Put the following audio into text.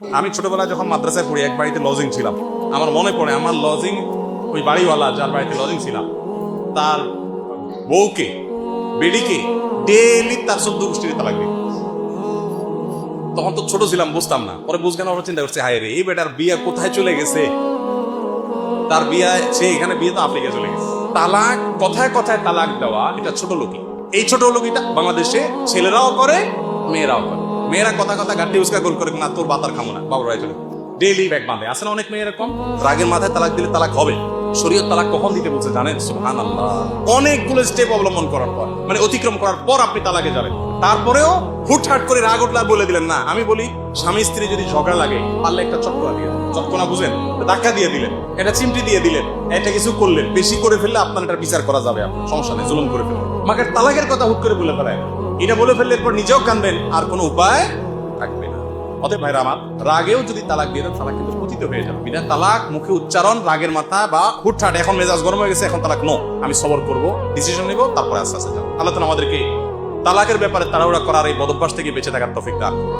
আমি ছোটবেলায় যখন মাদ্রাসায় পড়ি, এক বাড়িতে লজিং ছিলাম। আমার মনে পড়ে, আমার লজিং ওই বাড়িওয়ালা যার বাড়িতে লজিং ছিলাম, তার বউকে বেডিকে ডেলি তার চোদ্দ গোষ্ঠীর তালাক দিত। তখন তো ছোট ছিলাম, বুঝতাম না। পরে বুঝগান আমরা চিন্তা করছি, হায় রে, এই বেটার বিয়ে কোথায় চলে গেছে? তার বিয়ে, সে এখানে বিয়ে তো আফ্রিকা চলে গেছে। তালাক, কথায় কথায় তালাক দেওয়া এটা ছোট লোকই। এই ছোট লোকিটা বাংলাদেশে ছেলেরাও করে, মেয়েরাও করে। মেয়েরা কথা কথা গাড়ি উস্কা গোল করে, না, তোর বাতার খামো না, বাবুর চলে ডেইলি ব্যাগ বাঁধে। আসলে অনেক মেয়ে এরকম? রাগের মাথায় তালাক দিলে তালাক হবে। শরীয়ত তালাক কখন দিতে বলছে জানেন? সুবহান আল্লাহ অনেকগুলো স্টেপ অবলম্বন করার পর মানে অতিক্রম করার পর আপনি তালাকে যাবেন। তারপরেও হুটহাট করে রাগ উঠলা বলে দিলেন, না, আমি বলি, স্বামী স্ত্রী যদি ঝগড়া লাগে, পারলে একটা চটকনা দিয়ে। চটকনা বুঝেন? ধাক্কা দিয়ে দিলেন এটা চিমটি দিয়ে দিলেন এটা কিছু করলেন। বেশি করে ফেললে আপনার এটা বিচার করা যাবে আপনার। সমস্যা নেই, জুলুম করে ফেলবেন মাকে তালাকের কথা হুট করে বলে ফেলায়। এটা বলে ফেললে এরপর নিজেও কানবেন আর কোনো উপায় থাকবে না। অতএব ভাইরা আমার, রাগেও যদি তালাক দিয়ে দেন, তালাক কিন্তু পতিত হয়ে যাবে। বিনা তালাক, মুখে উচ্চারণ, রাগের মাথা বা হুটহাট, এখন মেজাজ গরম হয়ে গেছে, এখন তালাক নো আমি সবর করব ডিসিশন নিব, তারপরে আস্তে আস্তে যাব। আল্লাহ আমাদেরকে তালাকের ব্যাপারে তাড়াহুড়া করার এই বদভ্যাস থেকে বেঁচে থাকার তফিক দান।